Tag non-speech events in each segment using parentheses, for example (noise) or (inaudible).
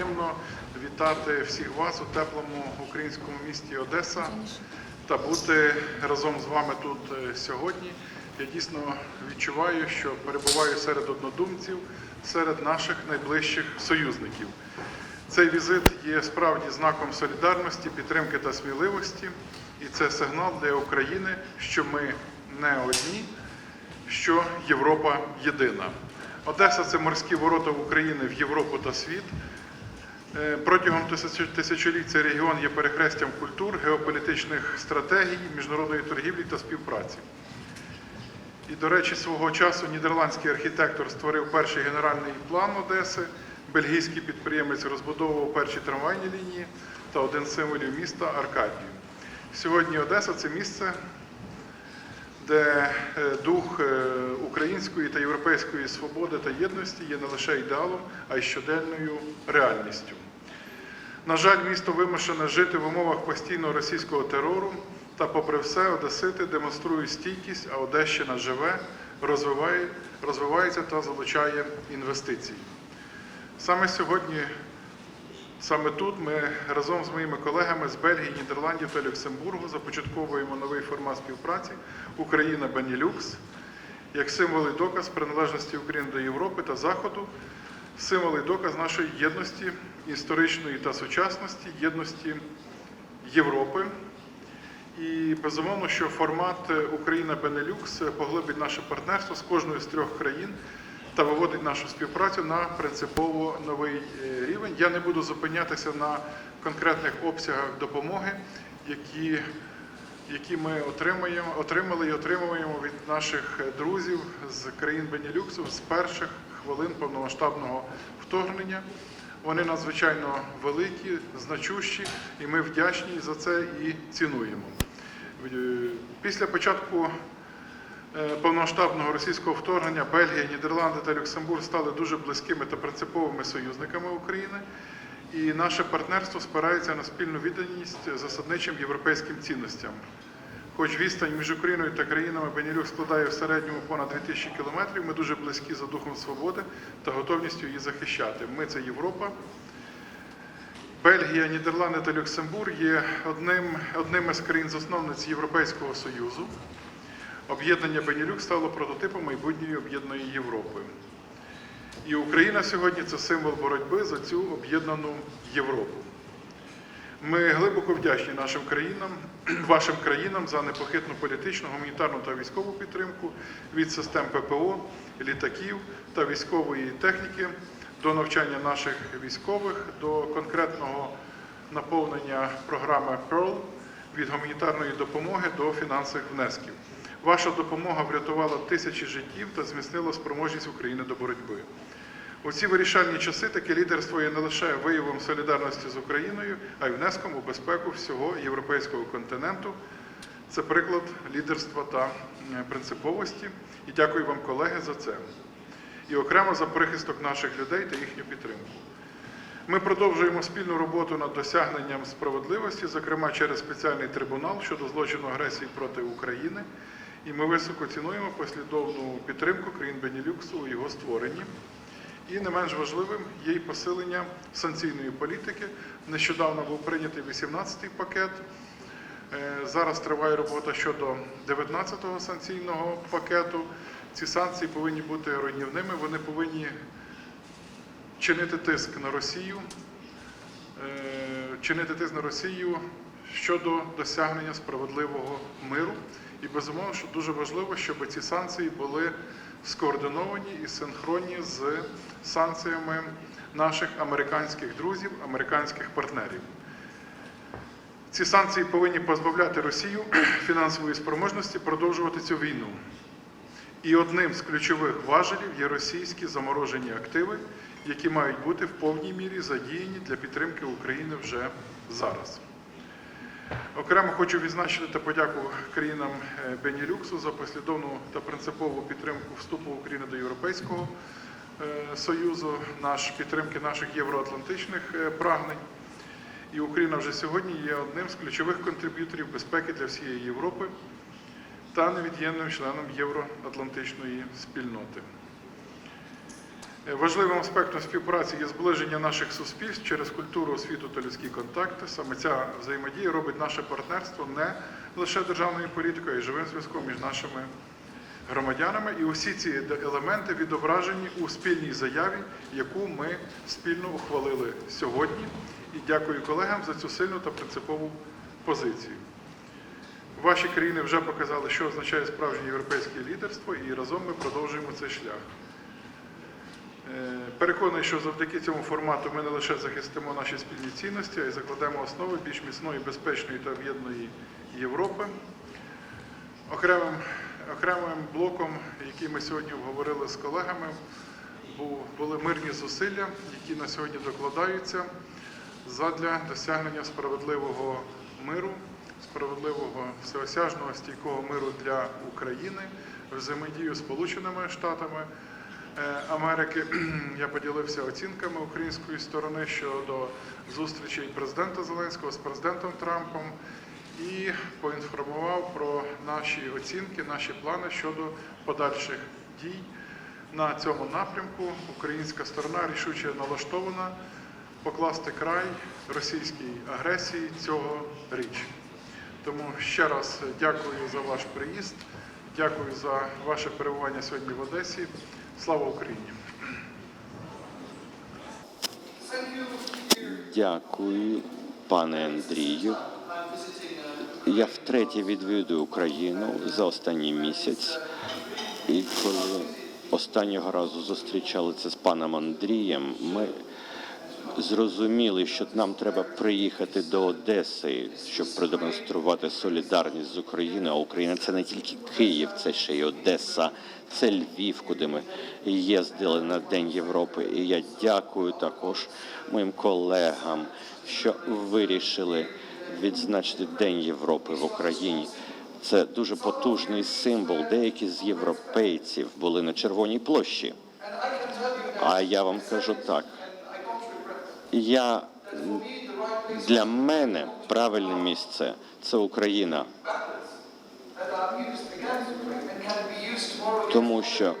приємно вітати всіх вас у теплому українському місті Одеса та бути разом з вами тут е, сьогодні. Я дійсно відчуваю, що перебуваю серед однодумців, серед наших найближчих союзників. Цей візит є справді знаком солідарності, підтримки та сміливості, і це сигнал для України, що ми не одні, що Європа єдина. Одеса це морські ворота України в Європу та світ. Е, Протягом тисяч- тисячоліть цей регіон є перехрестям культур, геополітичних стратегій, міжнародної торгівлі та співпраці. І, до речі, свого часу нідерландський архітектор створив перший генеральний план Одеси, бельгійський підприємець розбудовував перші трамвайні лінії та один з символів міста Аркадію. Сьогодні Одеса це місце, де е, дух е, української та європейської свободи та єдності є не лише ідеалом, а й щоденною реальністю. На жаль, місто вимушене жити в умовах постійного російського терору, та, попри все, одесити демонструють стійкість, а Одещина живе, розвиває, розвивається та залучає інвестиції. Саме сьогодні, саме тут, ми разом з моїми колегами з Бельгії, Нідерландів та Люксембургу започатковуємо новий формат співпраці Україна Бенілюкс як символ і доказ приналежності України до Європи та Заходу, символ і доказ нашої єдності історичної та сучасності, єдності Європи. І безумовно, що формат Україна Бенелюкс поглибить наше партнерство з кожною з трьох країн та виводить нашу співпрацю на принципово новий е, рівень. Я не буду зупинятися на конкретних обсягах допомоги, які, які ми отримаємо, отримали і отримуємо від наших друзів з країн Бенілюксу з перших хвилин повномасштабного вторгнення. Вони надзвичайно великі, значущі, і ми вдячні за це і цінуємо. Е, Після початку е, повномасштабного російського вторгнення Бельгія, Нідерланди та Люксембург стали дуже близькими та принциповими союзниками України. І наше партнерство спирається на спільну відданість засадничим європейським цінностям. Хоч відстань між Україною та країнами Бенілюк складає в середньому понад 2000 кілометрів, ми дуже близькі за духом свободи та готовністю її захищати. Ми це Європа. Бельгія, Нідерланди та Люксембург є одним, одним із країн-засновниць Європейського Союзу. Об'єднання Бенілюк стало прототипом майбутньої об'єднаної Європи. І Україна сьогодні це символ боротьби за цю об'єднану Європу. Ми глибоко вдячні нашим країнам, (clears throat) вашим країнам за непохитну політичну, гуманітарну та військову підтримку від систем ППО, літаків та військової техніки до навчання наших військових, до конкретного наповнення програми PEARL від гуманітарної допомоги до фінансових внесків. Ваша допомога врятувала тисячі життів та зміцнила спроможність України до боротьби. У ці вирішальні часи таке лідерство є не лише виявом солідарності з Україною, а й внеском у безпеку всього європейського континенту. Це приклад лідерства та е, принциповості. І дякую вам, колеги, за це. І окремо за прихисток наших людей та їхню підтримку. Ми продовжуємо спільну роботу над досягненням справедливості, зокрема через спеціальний трибунал щодо злочину агресії проти України. І ми високо цінуємо послідовну підтримку країн Бенілюксу у його створенні. І не менш важливим є й посилення санкційної політики. Нещодавно був прийнятий 18-й пакет. Е, Зараз триває робота щодо 19-го санкційного пакету. Ці санкції повинні бути руйнівними, вони повинні чинити тиск на Росію, е, чинити тиск на Росію щодо досягнення справедливого миру. І безумовно, що дуже важливо, щоб ці санкції були скоординовані і синхронні з санкціями наших американських друзів, американських партнерів. Ці санкції повинні позбавляти Росію (clears throat) фінансової спроможності продовжувати цю війну. І одним з ключових важелів є російські заморожені активи, які мають бути в повній мірі задіяні для підтримки України вже зараз. Окремо хочу відзначити та подяку країнам е, Бенілюксу за послідовну та принципову підтримку вступу України до Європейського е, Союзу, наш підтримки наших євроатлантичних е, прагнень. І Україна вже сьогодні є одним з ключових контриб'юторів безпеки для всієї Європи та невід'ємним членом євроатлантичної спільноти. Важливим аспектом співпраці є зближення наших суспільств через культуру, освіту та людські контакти. Саме ця взаємодія робить наше партнерство не лише державною політикою, а й живим зв'язком між нашими громадянами. І усі ці елементи відображені у спільній заяві, яку ми спільно ухвалили сьогодні. І дякую колегам за цю сильну та принципову позицію. Ваші країни вже показали, що означає справжнє європейське лідерство, і разом ми продовжуємо цей шлях. Е, Переконаний, що завдяки цьому формату ми не лише захистимо наші спільні цінності, а й закладемо основи більш міцної, безпечної та об'єднаної Європи. Окремим, окремим блоком, який ми сьогодні обговорили з колегами, були мирні зусилля, які на сьогодні докладаються задля досягнення справедливого миру, справедливого всеосяжного стійкого миру для України, взаємодію з Сполученими Штатами Америки. (clears throat) Я поділився оцінками української сторони щодо зустрічей президента Зеленського з президентом Трампом і поінформував про наші оцінки, наші плани щодо подальших дій на цьому напрямку. Українська сторона рішуче налаштована покласти край російській агресії цього річ. Тому ще раз дякую за ваш приїзд, дякую за ваше перебування сьогодні в Одесі. Слава Україні! Дякую, пане Андрію. Я втретє відвідую Україну за останній місяць. І коли останнього разу зустрічали це з паном Андрієм, ми зрозуміли, що нам треба приїхати до Одеси, щоб продемонструвати солідарність з Україною. А Україна це не тільки Київ, це ще й Одеса, це Львів, куди ми їздили на День Європи. І я дякую також моїм колегам, що вирішили відзначити День Європи в Україні. Це дуже потужний символ. Деякі з європейців були на Червоній площі. А я вам кажу так. Я для мене правильне місце це Україна, тому що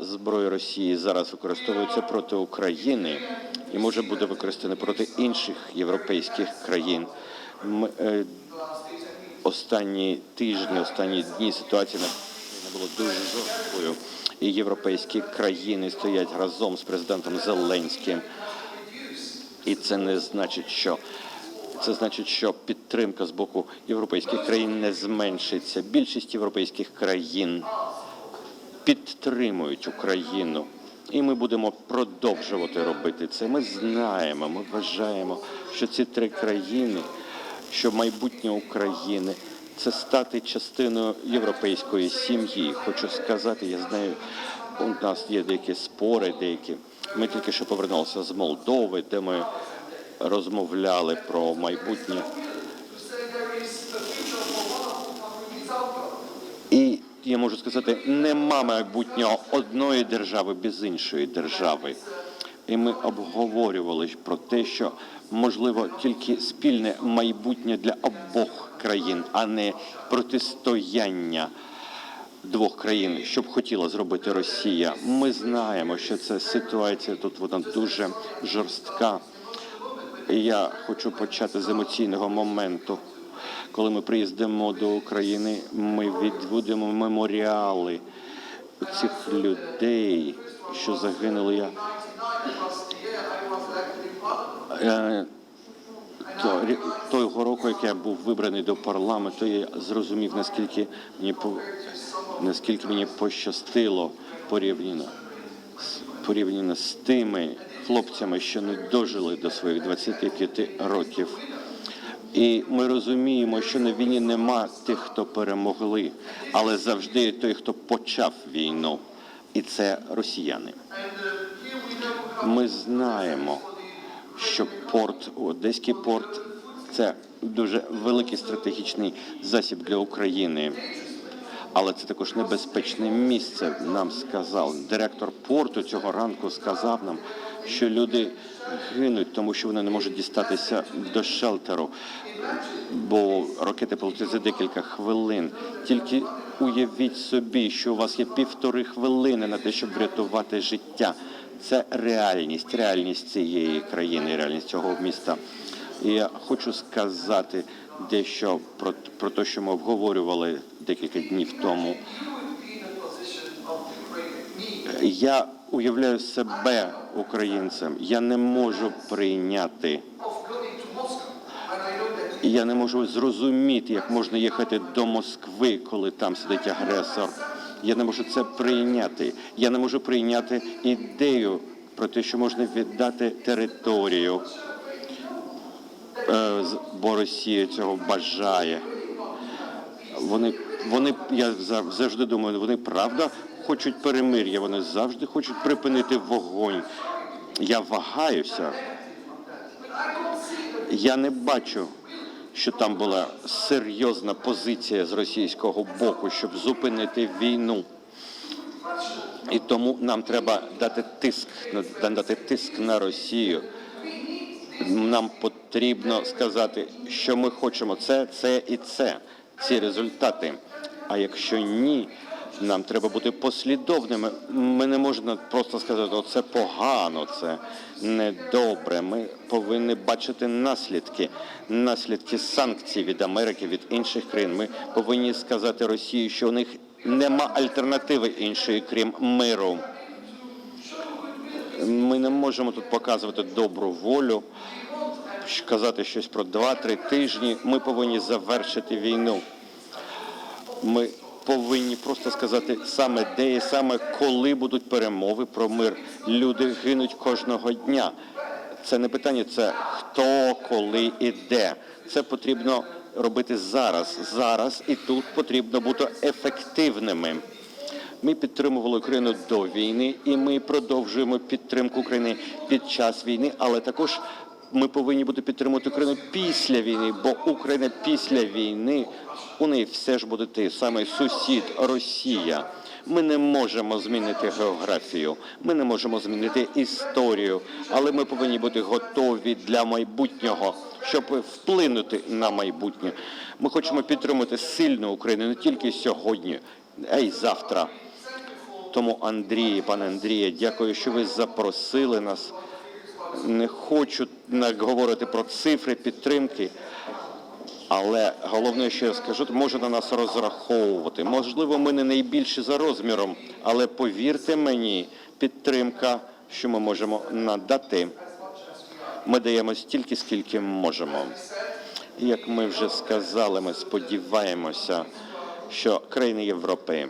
зброя Росії зараз використовується проти України і може буде використана проти інших європейських країн. Е, останні тижні, останні дні ситуація на була дуже жорсткою. І європейські країни стоять разом з президентом Зеленським. І це не значить, що це значить, що підтримка з боку європейських країн не зменшиться. Більшість європейських країн підтримують Україну. І ми будемо продовжувати робити це. Ми знаємо, ми вважаємо, що ці три країни, що майбутнє України це стати частиною європейської сім'ї. Хочу сказати, я знаю, у нас є деякі спори, деякі. Ми тільки що повернулися з Молдови, де ми розмовляли про майбутнє. І я можу сказати, нема майбутнього одної держави без іншої держави. І ми обговорювали про те, що можливо тільки спільне майбутнє для обох країн, а не протистояння двох країн, що б хотіла зробити Росія. Ми знаємо, що ця ситуація тут вона дуже жорстка. Я хочу почати з емоційного моменту. Коли ми приїздимо до України, ми відводимо меморіали цих людей, що загинули. Я Е, то, рі- того року, як я був вибраний до парламенту, я зрозумів, наскільки мені наскільки мені пощастило порівняно порівняно з тими хлопцями, що не дожили до своїх 25 років. І ми розуміємо, що на війні нема тих, хто перемогли, але завжди той, хто почав війну, і це росіяни. Ми знаємо, що порт, Одеський порт це дуже великий стратегічний засіб для України. Але це також небезпечне місце. Нам сказав директор порту цього ранку. Сказав нам, що люди гинуть, тому що вони не можуть дістатися до шелтеру, бо ракети полетять за декілька хвилин. Тільки Уявіть собі, що у вас є півтори хвилини на те, щоб врятувати життя. Це реальність, реальність цієї країни, реальність цього міста. І я хочу сказати дещо про, про те, що ми обговорювали декілька днів тому. Я уявляю себе українцем. Я не можу прийняти. Я не можу зрозуміти, як можна їхати до Москви, коли там сидить агресор. Я не можу це прийняти. Я не можу прийняти ідею про те, що можна віддати територію, Е, бо Росія цього бажає. Вони, вони, я зав- завжди думаю, вони правда хочуть перемир'я, вони завжди хочуть припинити вогонь. Я вагаюся. Я не бачу, що там була серйозна позиція з російського боку, щоб зупинити війну. І тому нам треба дати тиск, дати тиск на Росію. Нам потрібно сказати, що ми хочемо це, це і це, ці результати. А якщо ні, нам треба бути послідовними. Ми не можна просто сказати, о, це погано, це недобре. Ми повинні бачити наслідки, наслідки санкцій від Америки, від інших країн. Ми повинні сказати Росії, що у них нема альтернативи іншої, крім миру. Ми не можемо тут показувати добру волю, казати щось про 2-3 тижні. Ми повинні завершити війну. Ми повинні просто сказати саме де і саме коли будуть перемови про мир. Люди гинуть кожного дня. Це не питання, це хто, коли і де. Це потрібно робити зараз. Зараз і тут потрібно бути ефективними. Ми підтримували Україну до війни, і ми продовжуємо підтримку України під час війни, але також ми повинні бути підтримувати Україну після війни, бо Україна після війни у неї все ж буде той самий сусід Росія. Ми не можемо змінити географію, ми не можемо змінити історію, але ми повинні бути готові для майбутнього, щоб вплинути на майбутнє. Ми хочемо підтримати сильну Україну не тільки сьогодні, а й завтра. Тому Андрій, пане Андріє, дякую, що ви запросили нас. Не хочу говорити про цифри підтримки, але головне, що я скажу, може на нас розраховувати. Можливо, ми не найбільші за розміром, але повірте мені, підтримка, що ми можемо надати, ми даємо стільки, скільки можемо. Як ми вже сказали, ми сподіваємося, що країни Європи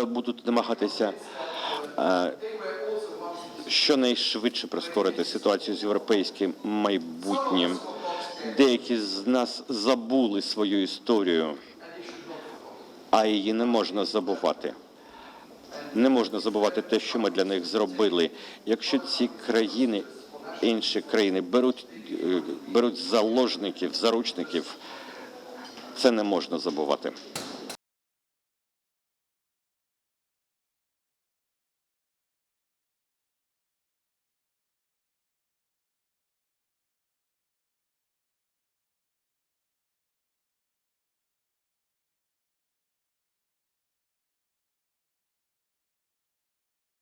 будуть намагатися е, щонайшвидше прискорити ситуацію з європейським майбутнім. Деякі з нас забули свою історію, а її не можна забувати. Не можна забувати те, що ми для них зробили. Якщо ці країни, інші країни беруть, е, беруть заложників, заручників, це не можна забувати.